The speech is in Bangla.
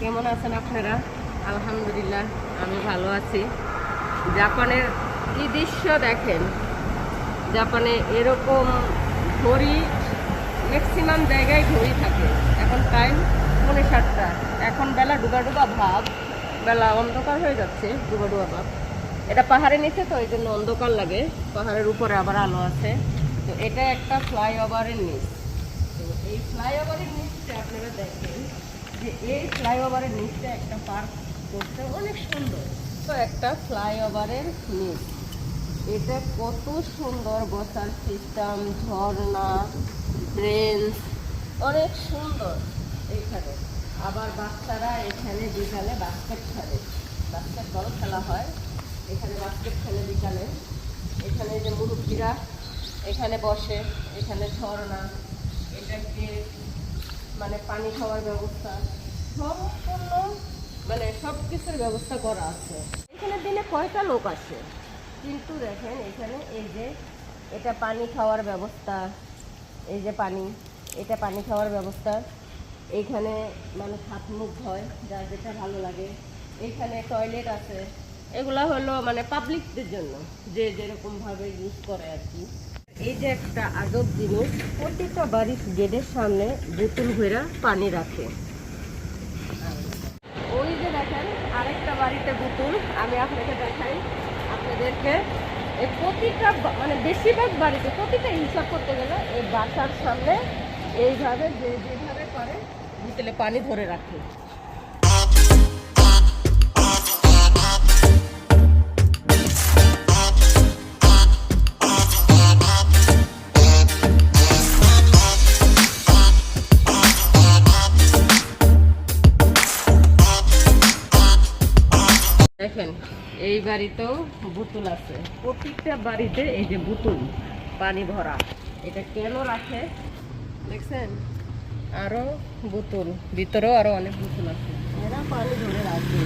কেমন আছেন আপনারা? আলহামদুলিল্লাহ, আমি ভালো আছি। জাপানের কি দৃশ্য দেখেন? জাপানে এরকম ঘড়ি ম্যাক্সিমাম জায়গায় ঘড়ি থাকে। এখন টাইম পৌনে সাতটা। এখন বেলা ডুবা ডুবা ভাব। বেলা অন্ধকার হয়ে যাচ্ছে, ডুবা ডুবা ভাব। এটা পাহাড়ের নিচে তো, এই জন্য অন্ধকার লাগে। পাহাড়ের উপরে আবার আলো আছে। তো এটা একটা ফ্লাইওভারের নিচ। তো এই ফ্লাইওভারের নিচটা আপনারা দেখেন। যে এই ফ্লাইওভারের নিচটা একটা পার্ক করতে অনেক সুন্দর। তো একটা ফ্লাইওভারের নিচ। এটা কত সুন্দর বসার সিস্টেম ঝর্ণা ব্রেঞ্চ অনেক সুন্দর এইখানে আবার বাচ্চারা এখানে বিকালে বাস্কেট খেলে। বাস্কেট বল খেলা হয়। এখানে বাস্কেট খেলে বিকালে। এখানে যে মুরব্বীরা এখানে বসে, এখানে ঝর্ণা, এটাকে মানে পানি খাওয়ার ব্যবস্থা। সম্পূর্ণ মানে সব কিছুর ব্যবস্থা করা আছে। এখানে দিনে কয়টা লোক আসে? কিন্তু দেখেন এখানে এই যে এটা পানি খাওয়ার ব্যবস্থা, এই যে পানি, এটা পানি খাওয়ার ব্যবস্থা। এইখানে মানে হাত মুখ হয় যার যেটা ভালো লাগে। এইখানে টয়লেট আছে। এগুলা হলো মানে পাবলিকদের জন্য, যে যেরকমভাবে ইউজ করে আর কি। এই যে একটা আজব জিনিস, প্রতিটা বাড়ির গেটের সামনে বোতল ভরা পানি রাখে। ওই যে দেখেন, আরেকটা বাড়িতে বোতল, আমি আপনাকে দেখাই। আপনাদেরকে এই প্রতিটা মানে বেশিরভাগ বাড়িতে, প্রতিটা হিসাব করতে গেলে এই বাসার সামনে এইভাবে যে যেভাবে করে বোতলে পানি ধরে রাখে। দেখেন, এই বাড়িতেও বোতল আছে। প্রত্যেকটা বাড়িতে এই যে বোতল, পানি ভরা। এটা কেন রাখে? দেখছেন? আরও বোতল, ভিতরেও আরও অনেক বোতল আছে। এরা পানি ধরে রাখে।